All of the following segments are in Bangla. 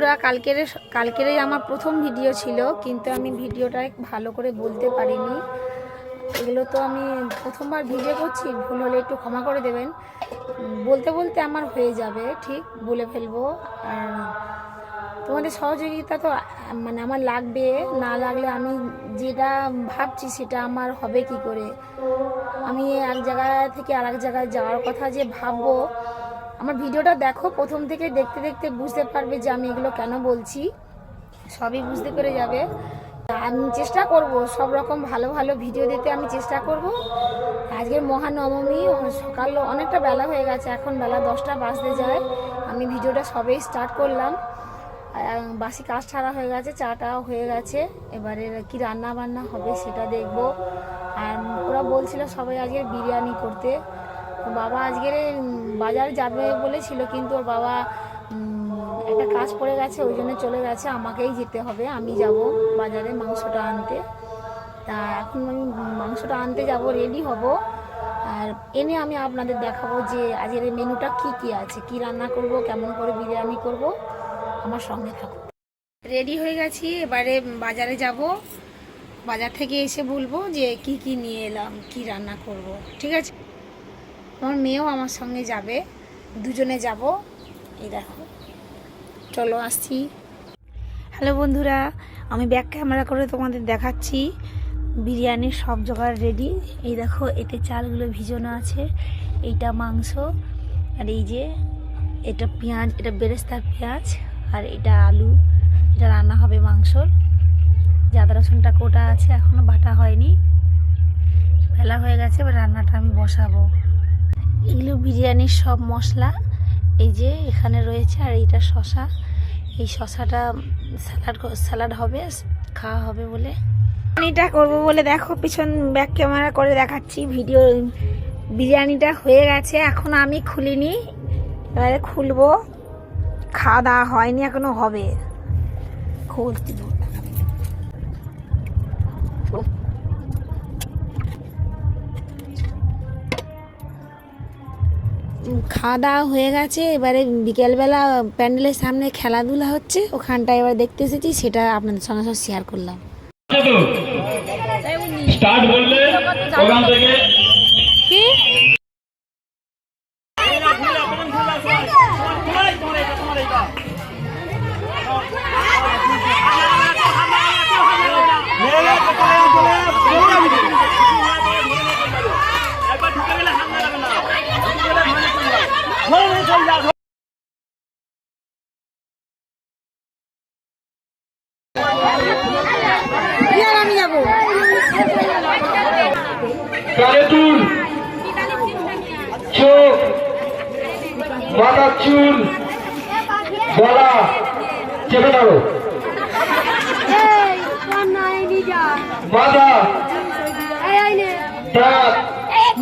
বন্ধুরা, কালকের কালকেরই আমার প্রথম ভিডিও ছিল, কিন্তু আমি ভিডিওটা ভালো করে বলতে পারিনি। এগুলো তো আমি প্রথমবার ভিডিও করছি, ভুল হলে একটু ক্ষমা করে দেবেন। বলতে বলতে আমার হয়ে যাবে, ঠিক? বলে ফেলব। আর তোমাদের সহযোগিতা তো মানে আমার লাগবে। না লাগলে আমি যেটা ভাবছি সেটা আমার হবে কি করে? আমি এক জায়গা থেকে আরেক জায়গায় যাওয়ার কথা যে ভাববো আমার ভিডিওটা দেখো, প্রথম থেকে দেখতে দেখতে বুঝতে পারবে যে আমি এগুলো কেন বলছি। সবই বুঝতে পেরে যাবে। আমি চেষ্টা করব, সব রকম ভালো ভালো ভিডিও দিতে আমি চেষ্টা করব। আজকের মহানবমী, সকাল অনেকটা বেলা হয়ে গেছে, এখন বেলা দশটা বাজতে যায়। আমি ভিডিওটা সবেই স্টার্ট করলাম। বাসি কাজ ছাড়া হয়ে গেছে চাটাও হয়ে গেছে। এবারে কি রান্না বান্না হবে সেটা দেখব। আর ওরা বলছিল সবাই আজকে বিরিয়ানি করতে। বাবা আজকের বাজার যাবে বলেছিল, কিন্তু ওর বাবা একটা কাজ পড়ে গেছে, ওই জন্য চলে গেছে, আমাকেই যেতে হবে, আমি যাব বাজারে মাংসটা আনতে। তা এখন আমি মাংসটা আনতে যাব রেডি হব। আর এনে আমি আপনাদের দেখাবো যে আজকের মেনুটা কি কি আছে, কি রান্না করব, কেমন করে বিরিয়ানি করব, আমার সঙ্গে থাকো রেডি হয়ে গেছি, এবারে বাজারে যাব। বাজার থেকে এসে বলব যে কি কি নিয়ে এলাম, কি রান্না করব, ঠিক আছে? আমার মেয়েও আমার সঙ্গে যাবে। দুজনে যাব। এই দেখো। চলো আসছি হ্যালো বন্ধুরা, আমি ব্যাক ক্যামেরা করে তোমাদের দেখাচ্ছি। বিরিয়ানির সব জোগাড় রেডি। এই দেখো, এতে চালগুলো ভিজানো আছে। এইটা মাংস, আর এই যে এটা পেঁয়াজ, এটা বেরেস্তার পেঁয়াজ, আর এটা আলু। এটা রান্না হবে মাংসর। জাদা রসুনটা কোটা আছে এখনও বাটা হয়নি। বেলা হয়ে গেছে, এবার রান্নাটা আমি বসাবো। এগুলো বিরিয়ানির সব মশলা, এই যে এখানে রয়েছে, আর এইটা শশা। এই শশাটা স্যালাড স্যালাড হবে খাওয়া হবে বলে। বিরিয়ানিটা করব বলে দেখো, পিছন ব্যাক ক্যামেরা করে দেখাচ্ছি ভিডিও। বিরিয়ানিটা হয়ে গেছে, এখন আমি খুলিনি। এবারে খুলবো। খাওয়া দাওয়া হয়নি, এখনও হবে। খুলতে খাওয়া দাওয়া হয়ে গেছে এবারে বিকেলবেলা প্যান্ডেলের সামনে খেলাধুলা হচ্ছে ওখানটা এবার দেখতে এসেছি সেটা আপনাদের সঙ্গে সঙ্গে শেয়ার করলাম। আমি যাব। চুল চোখ। মাথার চুল। গলা। চেপে ধরো। মাথা দাঁত।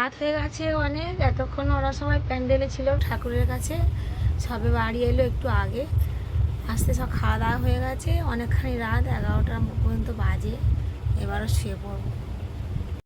রাত হয়ে গেছে অনেক। এতক্ষণ ওরা সবাই প্যান্ডেলে ছিল ঠাকুরের কাছে। সবে বাড়ি এলো একটু আগে। আস্তে সব খাওয়া দাওয়া হয়ে গেছে। অনেকখানি রাত এগারোটা পর্যন্ত বাজে। এবারও শুয়ে পড়ব।